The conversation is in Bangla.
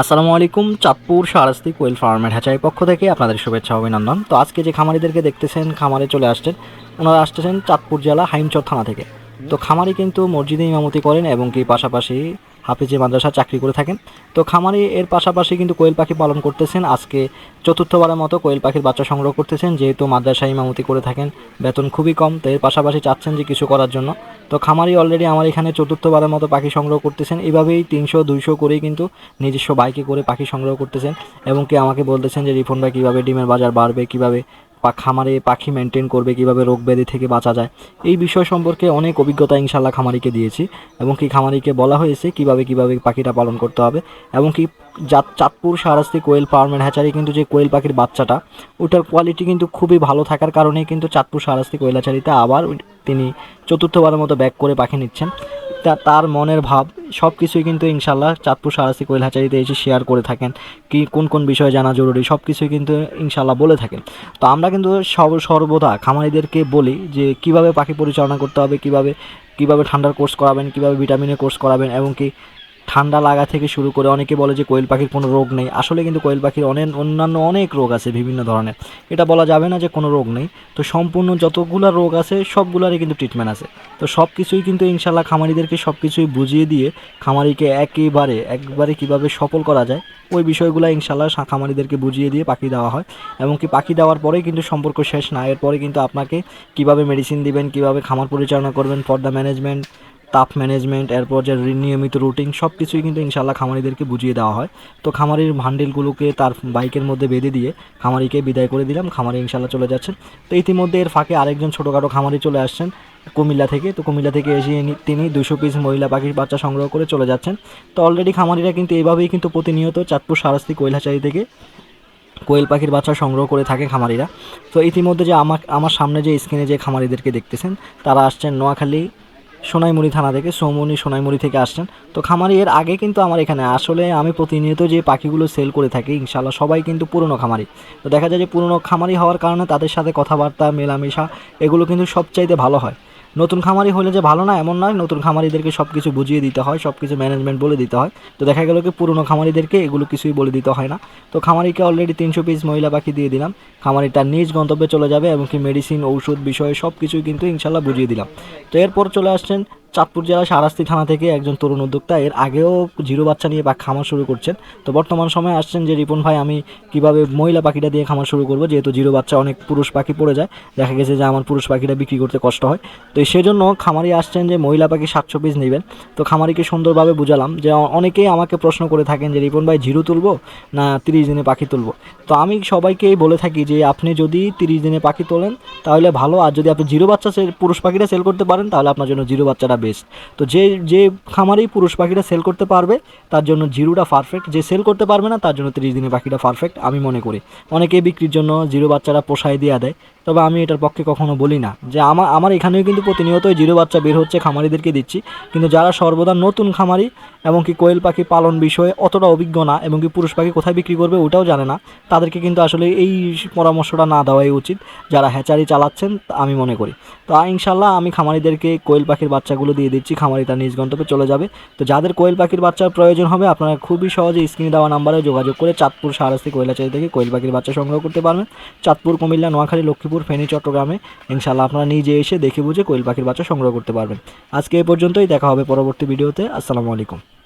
আসসালামু আলাইকুম, চাঁদপুর সারাস্তি কোয়েল ফার্মের হ্যাচারির পক্ষ থেকে আপনাদের শুভেচ্ছা, অভিনন্দন। তো আজকে যে খামারিদেরকে দেখতেছেন, খামারে চলে আসছেন, ওনারা আসতেছেন চাঁদপুর জেলা হাইমচর থানা থেকে। তো খামারি কিন্তু মসজিদে ইমামতি করেন এবং কি পাশাপাশি হাফিজে মাদ্রাসা চাকরি করে থাকেন। তো খামারি এর পাশাপাশি কিন্তু কোয়েল পাখি পালন করতেছেন। আজকে চতুর্থবারের মতো কোয়েল পাখির বাচ্চা সংগ্রহ করতেছেন। যেহেতু মাদ্রাসা ইমামতি করে থাকেন, বেতন খুবই কম, তো এর পাশাপাশি চাচ্ছেন যে কিছু করার জন্য। তো খামারি অলরেডি আমার এখানে চতুর্থবারের মতো পাখি সংগ্রহ করতেছেন। এভাবেই তিনশো, দুইশো করেই কিন্তু নিজস্ব বাইকে করে পাখি সংগ্রহ করতেছেন। এবং কি আমাকে বলতেছেন যে রিফন কীভাবে ডিমের বাজার বাড়বে, কীভাবে খামারে পাখি মেনটেন করবে, কীভাবে রোগ ব্যাধি থেকে বাঁচা যায়, এই বিষয় সম্পর্কে অনেক অভিজ্ঞতা ইনশাল্লাহ খামারিকে দিয়েছি এবং কি খামারিকে বলা হয়েছে কীভাবে কীভাবে পাখিটা পালন করতে হবে এবং কি চাঁদপুর সারাস্তি কোয়েল ফার্মের হ্যাচারি কিন্তু যে কোয়েল পাখির বাচ্চাটা, ওটার কোয়ালিটি কিন্তু খুবই ভালো থাকার কারণেই কিন্তু চাঁদপুর সারাস্তি কোয়েল হ্যাচারিতে আবার তিনি চতুর্থবারের মতো ব্যাক করে পাখি নিচ্ছেন। তার মনের ভাব সব কিছুই কিন্তু ইনশাল্লাহ চাঁদপুর সারাসি কৈলাচারিতে এসে শেয়ার করে থাকেন। কি, কোন কোন বিষয়ে জানা জরুরি সব কিছুই কিন্তু ইনশাল্লাহ বলে থাকেন। তো আমরা কিন্তু সব, সর্বদা খামারিদেরকে বলি যে কীভাবে পাখি পরিচালনা করতে হবে, কীভাবে কীভাবে ঠান্ডার কোর্স করাবেন, কীভাবে ভিটামিনের কোর্স করাবেন এবং কি ঠান্ডা লাগা থেকে শুরু করে অনেকে বলে যে কোয়েল পাখির কোনো রোগ নেই। আসলে কিন্তু কোয়েল পাখির অনেক অন্যান্য অনেক রোগ আছে বিভিন্ন ধরনের। এটা বলা যাবে না যে কোনো রোগ নেই। তো সম্পূর্ণ যতগুলা রোগ আছে সবগুলারই কিন্তু ট্রিটমেন্ট আছে। তো সব কিছুই কিন্তু ইনশাল্লাহ খামারিদেরকে সব কিছুই বুঝিয়ে দিয়ে খামারিকে একেবারে, একবারে কীভাবে সফল করা যায়, ওই বিষয়গুলো ইনশাল্লাহ খামারিদেরকে বুঝিয়ে দিয়ে পাখি দেওয়া হয়। এবং কি পাখি দেওয়ার পরেই কিন্তু সম্পর্ক শেষ না। এরপরে কিন্তু আপনাকে কীভাবে মেডিসিন দিবেন, কীভাবে খামার পরিচালনা করবেন ফর দ্য ম্যানেজমেন্ট তাপ ম্যানেজমেন্ট এরপর যে নিয়মিত রুটিন সব কিছুই কিন্তু ইনশাল্লাহ খামারিদেরকে বুঝিয়ে দেওয়া হয়। তো খামারির ভান্ডিলগুলোকে তার বাইকের মধ্যে বেঁধে দিয়ে খামারিকে বিদায় করে দিলাম। খামারি ইনশাল্লাহ চলে যাচ্ছেন। তো ইতিমধ্যে এর ফাঁকে আরেকজন ছোটোখাটো খামারি চলে আসছেন, কুমিল্লা থেকে। তো কুমিল্লা থেকে এসে তিনি দুশো পিস মহিলা পাখির বাচ্চা সংগ্রহ করে চলে যাচ্ছেন। তো অলরেডি খামারিরা কিন্তু এইভাবেই কিন্তু প্রতিনিয়ত চাঁদপুর সারাস্তি কৈলাচারি থেকে কোয়েল পাখির বাচ্চা সংগ্রহ করে থাকে খামারিরা। তো ইতিমধ্যে যে আমার আমার সামনে যে স্ক্রিনে যে খামারিদেরকে দেখতেছেন, তারা আসছেন নোয়াখালী সোনাইমুড়ি থানা থেকে, সৌমনি সোনাইমুড়ি থেকে আসছেন। তো খামারি এর আগে কিন্তু আমার এখানে, আসলে আমি প্রতিনিয়ত যে পাখিগুলো সেল করে থাকি ইনশাল্লাহ সবাই কিন্তু পুরনো খামারি। তো দেখা যায় যে পুরনো খামারি হওয়ার কারণে তাদের সাথে কথাবার্তা, মেলামেশা, এগুলো কিন্তু সবচাইতে ভালো হয়। নতুন খামারি হলে যে ভালো না, এমন নয়। নতুন খামারিদেরকে সব কিছু বুঝিয়ে দিতে হয় সব কিছু ম্যানেজমেন্ট বলে দিতে হয়। তো দেখা গেল কি, পুরনো খামারিদেরকে এগুলো কিছুই বলে দিতে হয় না। তো খামারিকে অলরেডি তিনশো পিস মহিলা পাখি দিয়ে দিলাম। খামারি তার নিজ গন্তব্যে চলে যাবে এবং কি মেডিসিন ঔষধ বিষয়ে সব কিছুই কিন্তু ইনশাল্লাহ বুঝিয়ে দিলাম। তো এরপর চলে আসছেন চাঁদপুর জেলা সারাস্তি থানা থেকে একজন তরুণ উদ্যোক্তা। এর আগেও জিরো বাচ্চা নিয়ে খামার শুরু করছেন। তো বর্তমান সময়ে আসছেন যে রিপন ভাই, আমি কীভাবে মহিলা পাখিটা দিয়ে খামার শুরু করব? যেহেতু জিরো বাচ্চা, অনেক পুরুষ পাখি পড়ে যায়। দেখা গেছে যে আমার পুরুষ পাখিটা বিক্রি করতে কষ্ট হয়। তো সেজন্য খামারি আসছেন যে মহিলা পাখি সাতশো পিস নেবেন। তো খামারিকে সুন্দরভাবে বুঝালাম যে অনেকেই আমাকে প্রশ্ন করে থাকেন যে, রিপন ভাই, জিরো তুলবো না তিরিশ দিনে পাখি তুলবো? তো আমি সবাইকেই বলে থাকি যে, আপনি যদি তিরিশ দিনে পাখি তোলেন, তাহলে ভালো। আর যদি আপনি জিরো বাচ্চা পুরুষ পাখিটা সেল করতে পারেন, তাহলে আপনার জন্য জিরো বাচ্চাটা বেস্ট তো যে যে খামারেই পুরুষ পাখিটা সেল করতে পারবে, তার জন্য জিরোটা পারফেক্ট যে সেল করতে পারবে না, তার জন্য তিরিশ দিনের পাখিটা পারফেক্ট আমি মনে করি। অনেকে বিক্রির জন্য জিরো বাচ্চারা পোষায় দিয়ে দেয়। তবে আমি এটার পক্ষে কখনো বলি না। যে আমার আমার এখানেও কিন্তু প্রতিনিয়তই জিরো বাচ্চা বের হচ্ছে খামারিদেরকে দিচ্ছি। কিন্তু যারা সর্বদা নতুন খামারি এবং কি কোয়েল পাখি পালন বিষয়ে অতটা অভিজ্ঞ না এবং কি পুরুষ পাখি কোথায় বিক্রি করবে ওটাও জানে না, তাদেরকে কিন্তু আসলে এই পরামর্শটা না দেওয়াই উচিত। যারা হ্যাচারি চালাচ্ছেন, আমি মনে করি। তো ইনশাল্লাহ আমি খামারিদেরকে কোয়েল পাখির বাচ্চাগুলো দিয়ে দিচ্ছি, খামারি তার নিজ গন্তব্যে চলে যাবে। তো যাদের কোয়েল পাখির বাচ্চার প্রয়োজন হবে, আপনারা খুবই সহজে স্ক্রিনে দেওয়া নাম্বারে যোগাযোগ করে চাঁদপুর সারাস্তি কৈলাচারি থেকে কোয়েল পাখির বাচ্চা সংগ্রহ করতে পারবেন। চাঁদপুর, কুমিল্লা, নোয়াখালী, লক্ষ্মীপুর ফেনী, চট্টগ্রামে। ইনশাল্লাহ আপনারা নিজে এসে দেখে বুঝে কোয়েল পাখির বাচ্চা সংগ্রহ করতে পারবেন। আজকে এ পর্যন্তই, দেখা হবে পরবর্তী ভিডিওতে। আসসালামু আলাইকুম।